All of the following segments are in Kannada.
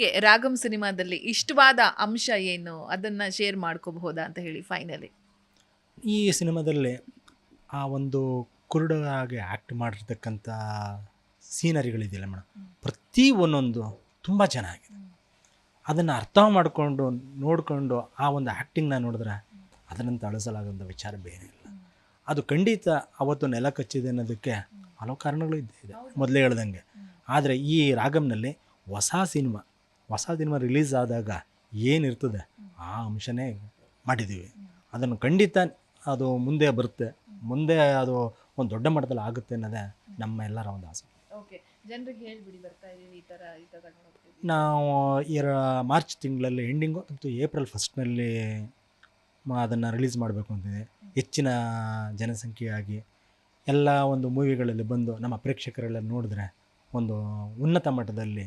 ನಿಮಗೆ ರಾಗಂ ಸಿನಿಮಾದಲ್ಲಿ ಇಷ್ಟವಾದ ಅಂಶ ಏನು? ಅದನ್ನು ಶೇರ್ ಮಾಡ್ಕೋಬಹುದಾ ಅಂತ ಹೇಳಿ ಫೈನಲಿ ಈ ಸಿನಿಮಾದಲ್ಲಿ ಆ ಒಂದು ಕುರುಡಾಗಿ ಆ್ಯಕ್ಟ್ ಮಾಡಿರ್ತಕ್ಕಂಥ ಸೀನರಿಗಳಿದೆಯಲ್ಲ ಮೇಡಮ್ ಪ್ರತಿ ಒಂದೊಂದು ತುಂಬ ಚೆನ್ನಾಗಿದೆ. ಅದನ್ನು ಅರ್ಥ ಮಾಡಿಕೊಂಡು, ನೋಡಿಕೊಂಡು ಆ ಒಂದು ಆ್ಯಕ್ಟಿಂಗ್ನ ನೋಡಿದ್ರೆ ಅದನ್ನಂತ ಅಳಿಸಲಾಗಂಥ ವಿಚಾರ ಬೇರೆ ಇಲ್ಲ. ಅದು ಖಂಡಿತ ಅವತ್ತು ನೆಲ ಕಚ್ಚಿದೆ ಅನ್ನೋದಕ್ಕೆ ಹಲವು ಕಾರಣಗಳು ಇದ್ದೇ ಇದೆ. ಮೊದಲೇ ಹೇಳ್ದಂಗೆ. ಆದರೆ ಈ ರಾಗಮ್ನಲ್ಲಿ ಹೊಸ ಸಿನಿಮಾ ಹೊಸ ಸಿನಿಮಾ ರಿಲೀಸ್ ಆದಾಗ ಏನಿರ್ತದೆ ಆ ಅಂಶನೇ ಮಾಡಿದ್ದೀವಿ. ಅದನ್ನು ಖಂಡಿತ ಅದು ಮುಂದೆ ಬರುತ್ತೆ. ಮುಂದೆ ಅದು ಒಂದು ದೊಡ್ಡ ಮಟ್ಟದಲ್ಲಿ ಆಗುತ್ತೆ ಅನ್ನೋದೇ ನಮ್ಮ ಎಲ್ಲರ ಒಂದು ಆಸೆ. ನಾವು ಇರ ಮಾರ್ಚ್ ತಿಂಗಳಲ್ಲಿ ಎಂಡಿಂಗು ಮತ್ತು ಏಪ್ರಿಲ್ ಫಸ್ಟ್ನಲ್ಲಿ ಅದನ್ನು ರಿಲೀಸ್ ಮಾಡಬೇಕು ಅಂತಿದೆ ಹೆಚ್ಚಿನ ಜನಸಂಖ್ಯೆಯಾಗಿ ಎಲ್ಲ ಒಂದು ಮೂವಿಗಳಲ್ಲಿ ಬಂದು ನಮ್ಮ ಪ್ರೇಕ್ಷಕರೆಲ್ಲ ನೋಡಿದ್ರೆ ಒಂದು ಉನ್ನತ ಮಟ್ಟದಲ್ಲಿ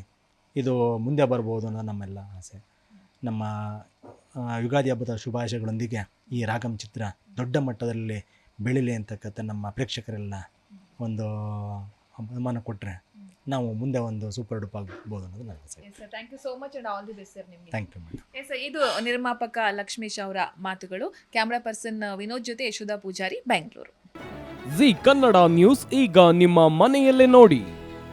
ಇದು ಮುಂದೆ ಬರ್ಬೋದು ಅನ್ನೋ ನಮ್ಮೆಲ್ಲ ಆಸೆ. ನಮ್ಮ ಯುಗಾದಿ ಹಬ್ಬದ ಶುಭಾಶಯಗಳೊಂದಿಗೆ ಈ ರಾಗಂ ಚಿತ್ರ ದೊಡ್ಡ ಮಟ್ಟದಲ್ಲಿ ಬೆಳೀಲಿ ಅಂತಕ್ಕಂಥ ನಮ್ಮ ಪ್ರೇಕ್ಷಕರೆಲ್ಲ ಒಂದು ಅಭಿಮಾನ ಕೊಟ್ಟರೆ ನಾವು ಮುಂದೆ ಒಂದು ಸೂಪರ್ ಡೂಪ್ ಆಗ್ಬೋದು ಅನ್ನೋದು ನನ್ನ ಆಸೆ. Sir thank you so much and all the best sir ನಿಮಗೆ. ಥ್ಯಾಂಕ್ ಯು ಮೇಡಮ್ ಎಸ್ ಇದು ನಿರ್ಮಾಪಕ ಲಕ್ಷ್ಮೀಶ್ ಅವರ ಮಾತುಗಳು. ಕ್ಯಾಮ್ರಾ ಪರ್ಸನ್ ವಿನೋದ್ ಜೊತೆ ಯಶೋಧಾ ಪೂಜಾರಿ ಬೆಂಗಳೂರು ಜಿ ಕನ್ನಡ ನ್ಯೂಸ್ ಈಗ ನಿಮ್ಮ ಮನೆಯಲ್ಲೇ ನೋಡಿ.